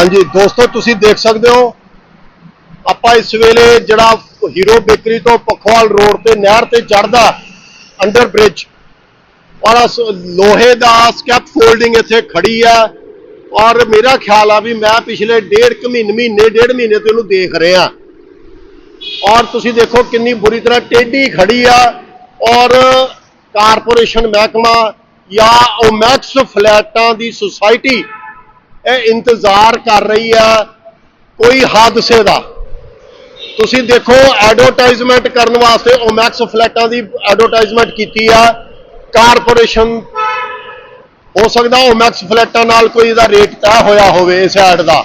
ਹਾਂਜੀ, ਦੋਸਤੋ, ਤੁਸੀਂ ਦੇਖ ਸਕਦੇ ਹੋ, ਆਪਾਂ ਇਸ ਵੇਲੇ ਜਿਹੜਾ ਹੀਰੋ ਬੇਕਰੀ ਤੋਂ ਪਖਵਾਲ ਰੋਡ ਤੇ ਨਹਿਰ ਤੇ ਚੜਦਾ ਅੰਡਰ ਬ੍ਰਿਜ ਔਰ ਲੋਹੇ ਦਾ ਸਕੈਪ ਫੋਲਡਿੰਗ ਇੱਥੇ ਖੜੀ ਆ, ਔਰ ਮੇਰਾ ਖਿਆਲ ਆ ਵੀ ਮੈਂ ਪਿਛਲੇ ਡੇਢ ਕੁ ਮਹੀਨੇ ਮਹੀਨੇ, ਡੇਢ ਮਹੀਨੇ ਤੋਂ ਇਹਨੂੰ ਦੇਖ ਰਿਹਾ ਔਰ ਤੁਸੀਂ ਦੇਖੋ ਕਿੰਨੀ ਬੁਰੀ ਤਰ੍ਹਾਂ ਟੇਢੀ ਖੜੀ ਆ, ਔਰ ਕਾਰਪੋਰੇਸ਼ਨ ਮਹਿਕਮਾ ਜਾਂ ਓਮੈਕਸ ਫਲੈਟਾਂ ਦੀ ਸੁਸਾਇਟੀ ਇਹ ਇੰਤਜ਼ਾਰ ਕਰ ਰਹੀ ਆ ਕੋਈ ਹਾਦਸੇ ਦਾ। ਤੁਸੀਂ ਦੇਖੋ ਐਡਵਰਟਾਈਜ਼ਮੈਂਟ ਕਰਨ ਵਾਸਤੇ ਓਮੈਕਸ ਫਲੈਟਾਂ ਦੀ ਐਡਵਰਟਾਈਜ਼ਮੈਂਟ ਕੀਤੀ ਆ। ਕਾਰਪੋਰੇਸ਼ਨ ਹੋ ਸਕਦਾ ਓਮੈਕਸ ਫਲੈਟਾਂ ਨਾਲ ਕੋਈ ਇਹਦਾ ਰੇਟ ਤੈਅ ਹੋਇਆ ਹੋਵੇ ਇਸ ਐਡ ਦਾ।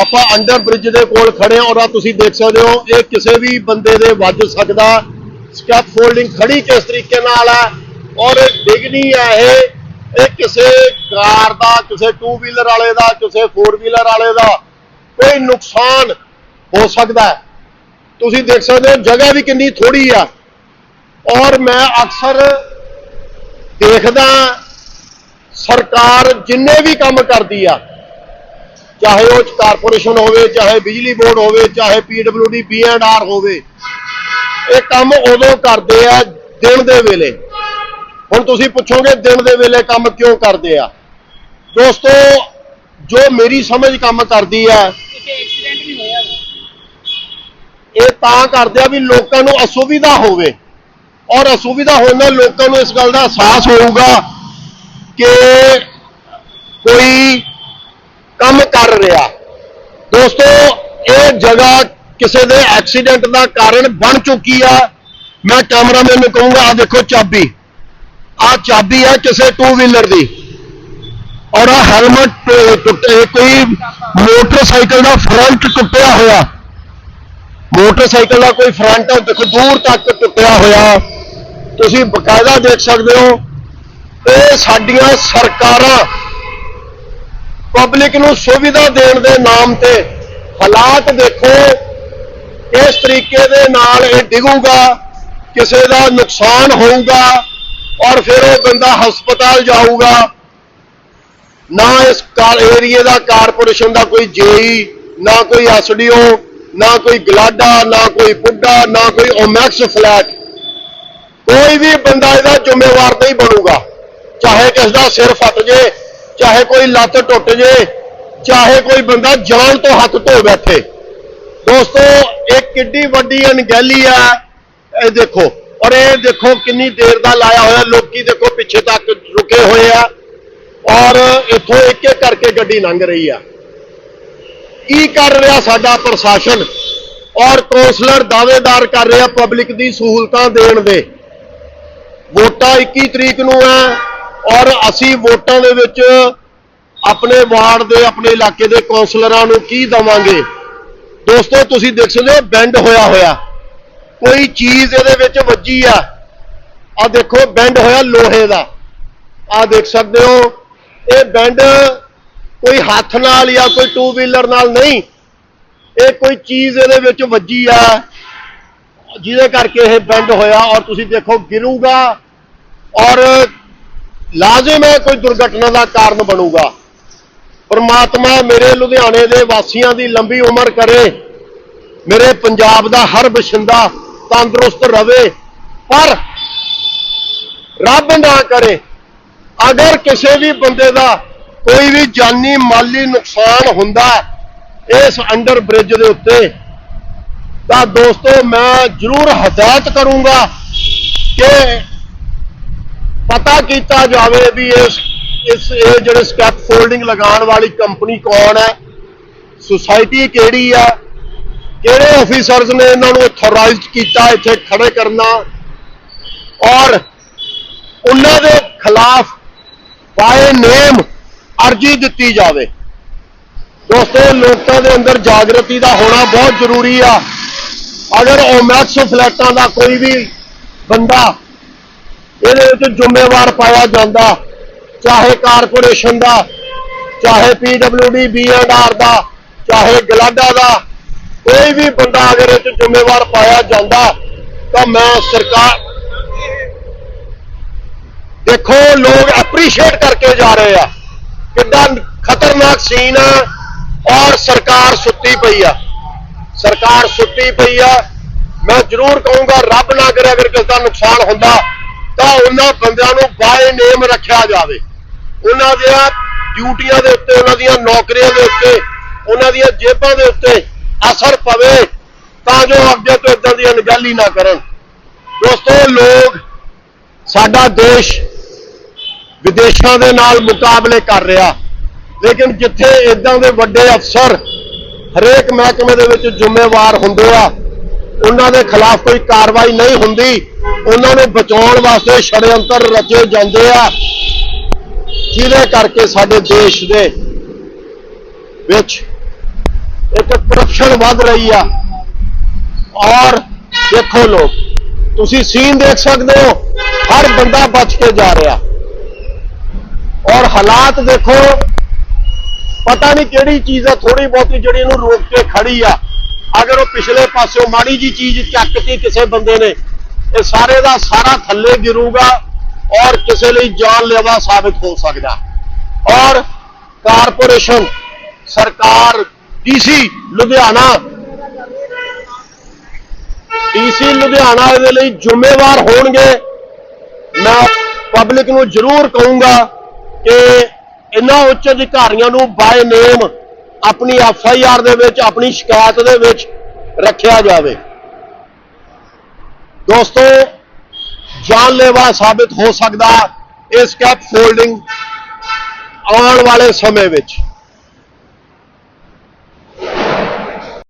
ਆਪਾਂ ਅੰਡਰ ਬ੍ਰਿਜ ਦੇ ਕੋਲ ਖੜੇ ਹਾਂ ਔਰ ਤੁਸੀਂ ਦੇਖ ਸਕਦੇ ਹੋ, ਇਹ ਕਿਸੇ ਵੀ ਬੰਦੇ ਦੇ ਵੱਜ ਸਕਦਾ। ਸਕੈਪ ਫੋਲਡਿੰਗ ਖੜੀ ਕਿਸ ਤਰੀਕੇ ਨਾਲ ਹੈ ਔਰ ਡਿਗਨੀ ਹੈ ਇਹ। ਇਹ ਕਿਸੇ ਕਾਰ ਦਾ, ਕਿਸੇ ਟੂ ਵੀਲਰ ਵਾਲੇ ਦਾ, ਕਿਸੇ ਫੋਰ ਵੀਲਰ ਵਾਲੇ ਦਾ ਕੋਈ ਨੁਕਸਾਨ ਹੋ ਸਕਦਾ ਹੈ। ਤੁਸੀਂ ਦੇਖ ਸਕਦੇ ਹੋ, ਜਗ੍ਹਾ ਵੀ ਕਿੰਨੀ ਥੋੜੀ ਆ। ਔਰ ਮੈਂ ਅਕਸਰ ਦੇਖਦਾ ਸਰਕਾਰ ਜਿੰਨੇ ਵੀ ਕੰਮ ਕਰਦੀ ਆ, ਚਾਹੇ ਉਹ ਕਾਰਪੋਰੇਸ਼ਨ ਹੋਵੇ, ਚਾਹੇ ਬਿਜਲੀ ਬੋਰਡ ਹੋਵੇ, ਚਾਹੇ ਪੀਡਬਲਯੂਡੀ ਬੀਐਂਡਆਰ ਹੋਵੇ, ਇਹ ਕੰਮ ਉਦੋਂ ਕਰਦੇ ਆ ਦਿਨ ਦੇ ਵੇਲੇ। ਹੁਣ ਤੁਸੀਂ ਪੁੱਛੋਗੇ ਦਿਨ ਦੇ ਵੇਲੇ ਕੰਮ ਕਿਉਂ ਕਰਦੇ ਆ? ਦੋਸਤੋ, ਜੋ ਮੇਰੀ ਸਮਝ ਕੰਮ ਕਰਦੀ ਆ, ਇਹ ਤਾਂ ਕਰਦੇ ਆ ਵੀ ਲੋਕਾਂ ਨੂੰ ਅਸੁਵਿਧਾ ਹੋਵੇ। ਔਰ ਅਸੁਵਿਧਾ ਹੋਣ ਨਾਲ ਲੋਕਾਂ ਨੂੰ ਇਸ ਗੱਲ ਦਾ ਅਹਿਸਾਸ ਹੋਊਗਾ ਕਿ ਕੋਈ ਕੰਮ ਕਰ ਰਿਹਾ। ਦੋਸਤੋ, ਇਹ ਜਗ੍ਹਾ ਕਿਸੇ ਦੇ ਐਕਸੀਡੈਂਟ ਦਾ ਕਾਰਨ ਬਣ ਚੁੱਕੀ ਆ। ਮੈਂ ਕੈਮਰਾਮੈਨ ਨੂੰ ਕਹੂੰਗਾ ਆ ਦੇਖੋ ਚਾਬੀ। ਆ ਚਾਬੀ ਆ ਕਿਸੇ ਟੂ ਵੀਲਰ ਦੀ। ਔਰ ਆ ਹੈਲਮਟ ਟੁੱਟੇ ਕੋਈ ਮੋਟਰਸਾਈਕਲ ਦਾ ਫਰੰਟ ਟੁੱਟਿਆ ਹੋਇਆ। ਮੋਟਰਸਾਈਕਲ ਦਾ ਕੋਈ ਫਰੰਟ ਦੇਖੋ, ਦੂਰ ਤੱਕ ਟੁੱਟਿਆ ਹੋਇਆ। ਤੁਸੀਂ ਬਕਾਇਦਾ ਦੇਖ ਸਕਦੇ ਹੋ, ਇਹ ਸਾਡੀਆਂ ਸਰਕਾਰਾਂ ਪਬਲਿਕ ਨੂੰ ਸੁਵਿਧਾ ਦੇਣ ਦੇ ਨਾਮ ਤੇ ਹਾਲਾਤ ਦੇਖੋ, ਇਸ ਤਰੀਕੇ ਦੇ ਨਾਲ ਇਹ ਡਿੱਗੂਗਾ, ਕਿਸੇ ਦਾ ਨੁਕਸਾਨ ਹੋਊਗਾ। ਔਰ ਫਿਰ ਉਹ ਬੰਦਾ ਹਸਪਤਾਲ ਜਾਊਗਾ। ਨਾ ਇਸ ਏਰੀਏ ਦਾ, ਕਾਰਪੋਰੇਸ਼ਨ ਦਾ ਕੋਈ ਜੇਈ, ਨਾ ਕੋਈ ਐਸਡੀਓ ਨਾ ਕੋਈ ਗਲਾਡਾ, ਨਾ ਕੋਈ ਪੁੱਡਾ, ਨਾ ਕੋਈ ਓਮੈਕਸ ਫਲੈਟ। ਕੋਈ ਵੀ ਬੰਦਾ ਇਹਦਾ ਜ਼ਿੰਮੇਵਾਰ ਨਹੀਂ ਬਣੂਗਾ। ਚਾਹੇ ਕਿਸ ਦਾ ਸਿਰ ਫਟ ਜੇ, ਚਾਹੇ ਕੋਈ ਲੱਤ ਟੁੱਟ ਜੇ, ਚਾਹੇ ਕੋਈ ਬੰਦਾ ਜਾਨ ਤੋਂ ਹੱਥ ਧੋ ਬੈਠੇ। ਦੋਸਤੋ, ਇਹ ਕਿੱਡੀ ਵੱਡੀ ਅਣਗਹਿਲੀ ਆ ਇਹ ਦੇਖੋ ਔਰ ਇਹ ਦੇਖੋ ਕਿੰਨੀ ਦੇਰ ਦਾ ਲਾਇਆ ਹੋਇਆ, ਲੋਕੀ ਦੇਖੋ ਪਿੱਛੇ ਤੱਕ ਰੁਕੇ ਹੋਏ ਆ। ਔਰ ਇੱਥੋਂ ਇੱਕ ਇੱਕ ਕਰਕੇ ਗੱਡੀ ਲੰਘ ਰਹੀ ਆ। ਕੀ ਕਰ ਰਿਹਾ ਸਾਡਾ ਪ੍ਰਸ਼ਾਸਨ? ਔਰ ਕੌਂਸਲਰ ਦਾਅਵੇਦਾਰ ਕਰ ਰਿਹਾ ਪਬਲਿਕ ਦੀ ਸਹੂਲਤਾਂ ਦੇਣ ਦੇ। ਵੋਟਾਂ 21 ਤਰੀਕ ਨੂੰ ਹੈ ਔਰ ਅਸੀਂ ਵੋਟਾਂ ਦੇ ਵਿੱਚ ਆਪਣੇ ਵਾਰਡ ਦੇ, ਆਪਣੇ ਇਲਾਕੇ ਦੇ ਕੌਂਸਲਰਾਂ ਨੂੰ ਕੀ ਦਵਾਂਗੇ? ਦੋਸਤੋ, ਤੁਸੀਂ ਦੇਖ ਸਕਦੇ ਹੋ, ਬੈਂਡ ਹੋਇਆ ਹੋਇਆ। ਕੋਈ ਚੀਜ਼ ਇਹਦੇ ਵਿੱਚ ਵੱਜੀ ਆ। ਆ ਦੇਖੋ ਬੈਂਡ ਹੋਇਆ ਲੋਹੇ ਦਾ। ਆ ਦੇਖ ਸਕਦੇ ਹੋ, ਇਹ ਬੈਂਡ ਕੋਈ ਹੱਥ ਨਾਲ ਜਾਂ ਕੋਈ ਟੂ ਵੀਲਰ ਨਾਲ ਨਹੀਂ। ਇਹ ਕੋਈ ਚੀਜ਼ ਇਹਦੇ ਵਿੱਚ ਵੱਜੀ ਆ, ਜਿਹਦੇ ਕਰਕੇ ਇਹ ਬੈਂਡ ਹੋਇਆ। ਔਰ ਤੁਸੀਂ ਦੇਖੋ, ਗਿਰੂਗਾ ਔਰ ਲਾਜ਼ਮ ਹੈ ਕੋਈ ਦੁਰਘਟਨਾ ਦਾ ਕਾਰਨ ਬਣੂਗਾ। ਪਰਮਾਤਮਾ ਮੇਰੇ ਲੁਧਿਆਣੇ ਦੇ ਵਾਸੀਆਂ ਦੀ ਲੰਬੀ ਉਮਰ ਕਰੇ। ਮੇਰੇ ਪੰਜਾਬ ਦਾ ਹਰ ਬਸ਼ਿੰਦਾ ਤੰਦਰੁਸਤ ਰਵੇ, ਪਰ ਰੱਬ ਨਾ ਕਰੇ। ਅਗਰ ਕਿਸੇ ਵੀ ਬੰਦੇ ਦਾ ਕੋਈ ਵੀ ਜਾਨੀ ਮਾਲੀ ਨੁਕਸਾਨ ਹੁੰਦਾ ਇਸ ਅੰਡਰ ਬ੍ਰਿਜ ਦੇ ਉੱਤੇ, ਤਾਂ ਦੋਸਤੋ, ਮੈਂ ਜ਼ਰੂਰ ਹਦਾਇਤ ਕਰੂੰਗਾ ਕਿ ਪਤਾ ਕੀਤਾ ਜਾਵੇ ਵੀ ਇਸ ਇਸ, ਇਹ ਜਿਹੜੇ ਸਕੈਪ ਫੋਲਡਿੰਗ ਲਗਾਉਣ ਵਾਲੀ ਕੰਪਨੀ ਕੌਣ ਹੈ, ਸੁਸਾਇਟੀ ਕਿਹੜੀ ਆ ਕਿਹੜੇ ਆਫੀਸਰਸ ਨੇ ਇਹਨਾਂ ਨੂੰ ਅਥੋਰਾਈਜ਼ਡ ਕੀਤਾ ਇੱਥੇ ਖੜੇ ਕਰਨਾ ਔਰ ਉਹਨਾਂ ਦੇ ਖਿਲਾਫ ਬਾਏ ਨੇਮ ਅਰਜੀ ਦਿੱਤੀ ਜਾਵੇ। ਦੋਸਤੋ, ਲੋਕਾਂ ਦੇ ਅੰਦਰ ਜਾਗਰਤੀ ਦਾ ਹੋਣਾ ਬਹੁਤ ਜ਼ਰੂਰੀ ਆ। ਅਗਰ ਓਮੈਕਸ ਫਲੈਟਾਂ ਦਾ ਕੋਈ ਵੀ ਬੰਦਾ ਇਹਦੇ ਵਿੱਚ ਜ਼ਿੰਮੇਵਾਰ ਪਾਇਆ ਜਾਂਦਾ, ਚਾਹੇ ਕਾਰਪੋਰੇਸ਼ਨ ਦਾ, ਚਾਹੇ ਪੀਡਬਲਯੂਡੀ ਬੀਐਂਡਆਰ ਦਾ, ਚਾਹੇ ਗਲਾਡਾ ਦਾ ਕੋਈ ਵੀ ਬੰਦਾ ਅਗਰ ਇਹ 'ਚ ਜ਼ਿੰਮੇਵਾਰ ਪਾਇਆ ਜਾਂਦਾ, ਤਾਂ ਮੈਂ ਸਰਕਾਰ ਦੇਖੋ, ਲੋਕ ਐਪਰੀਸ਼ੀਏਟ ਕਰਕੇ ਜਾ ਰਹੇ ਆ। ਕਿੱਡਾ ਖਤਰਨਾਕ ਸੀਨ ਆ ਔਰ ਸਰਕਾਰ ਸੁੱਤੀ ਪਈ ਆ। ਸਰਕਾਰ ਸੁੱਤੀ ਪਈ ਆ। ਮੈਂ ਜ਼ਰੂਰ ਕਹੂੰਗਾ, ਰੱਬ ਨਾ ਕਰੇ ਅਗਰ ਕਿਸੇ ਦਾ ਨੁਕਸਾਨ ਹੁੰਦਾ, ਤਾਂ ਉਹਨਾਂ ਬੰਦਿਆਂ ਨੂੰ ਬਾਏ ਨੇਮ ਰੱਖਿਆ ਜਾਵੇ। ਉਹਨਾਂ ਦੀਆਂ ਡਿਊਟੀਆਂ ਦੇ ਉੱਤੇ, ਉਹਨਾਂ ਦੀਆਂ ਨੌਕਰੀਆਂ ਦੇ ਉੱਤੇ, ਉਹਨਾਂ ਦੀਆਂ ਜੇਬਾਂ ਦੇ ਉੱਤੇ ਅਸਰ ਪਵੇ ਤਾਂ ਜੋ ਅੱਗੇ ਤੋਂ ਇਦਾਂ ਦੀ ਅਣਗਹਿਲੀ ਨਾ ਕਰਨ। ਦੋਸਤੋ, ਲੋਕ ਸਾਡਾ ਦੇਸ਼ ਵਿਦੇਸ਼ਾਂ ਦੇ ਨਾਲ ਮੁਕਾਬਲੇ ਕਰ ਰਿਹਾ। ਲੇਕਿਨ ਜਿੱਥੇ ਇਦਾਂ ਦੇ ਵੱਡੇ ਅਫਸਰ ਹਰੇਕ ਮਹਿਕਮੇ ਦੇ ਵਿੱਚ ਜ਼ਿੰਮੇਵਾਰ ਹੁੰਦੇ ਆ, ਉਹਨਾਂ ਦੇ ਖਿਲਾਫ ਕੋਈ ਕਾਰਵਾਈ ਨਹੀਂ ਹੁੰਦੀ। ਉਹਨਾਂ ਨੂੰ ਬਚਾਉਣ ਵਾਸਤੇ ਛੜਯੰਤਰ ਰਚੇ ਜਾਂਦੇ ਆ। ਜਿਹਦੇ ਕਰਕੇ ਸਾਡੇ ਦੇਸ਼ ਦੇ ਵਿੱਚ ਇੱਕ ਕਰਪਸ਼ਨ ਵੱਧ ਰਹੀ ਆ। ਔਰ ਦੇਖੋ ਲੋਕ, ਤੁਸੀਂ ਸੀਨ ਦੇਖ ਸਕਦੇ ਹੋ, ਹਰ ਬੰਦਾ ਬਚ ਕੇ ਜਾ ਰਿਹਾ। ਔਰ ਹਾਲਾਤ ਦੇਖੋ, ਪਤਾ ਨਹੀਂ ਕਿਹੜੀ ਚੀਜ਼ ਆ ਥੋੜੀ ਬਹੁਤੀ ਜਿਹੜੀ ਇਹਨੂੰ ਰੋਕ ਕੇ ਖੜੀ ਆ। ਅਗਰ ਉਹ ਪਿਛਲੇ ਪਾਸਿਓਂ ਮਾੜੀ ਜੀ ਚੀਜ਼ ਚੱਕਤੀ ਕਿਸੇ ਬੰਦੇ ਨੇ, ਇਹ ਸਾਰੇ ਦਾ ਸਾਰਾ ਥੱਲੇ ਗਿਰੂਗਾ ਔਰ ਕਿਸੇ ਲਈ ਜਾਨ ਜਾਨਲੇਵਾ ਸਾਬਿਤ ਹੋ ਸਕਦਾ। ਔਰ ਕਾਰਪੋਰੇਸ਼ਨ, ਸਰਕਾਰ ਡੀਸੀ ਲੁਧਿਆਣਾ। ਡੀਸੀ ਲੁਧਿਆਣਾ ਇਹਦੇ ਲਈ ਜ਼ਿੰਮੇਵਾਰ ਹੋਣਗੇ। ਮੈਂ ਪਬਲਿਕ ਨੂੰ ਜ਼ਰੂਰ ਕਹੂੰਗਾ ਕਿ ਇਹਨਾਂ ਉੱਚ ਅਧਿਕਾਰੀਆਂ ਨੂੰ ਬਾਏ ਨੇਮ ਆਪਣੀ ਐਫ ਆਈ ਆਰ ਦੇ ਵਿੱਚ, ਆਪਣੀ ਸ਼ਿਕਾਇਤ ਦੇ ਵਿੱਚ ਰੱਖਿਆ ਜਾਵੇ। ਦੋਸਤੋ, ਜਾਨਲੇਵਾ ਸਾਬਿਤ ਹੋ ਸਕਦਾ ਇਹ ਸਟੈਪ ਫੋਲਡਿੰਗ ਆਉਣ ਵਾਲੇ ਸਮੇਂ ਵਿੱਚ।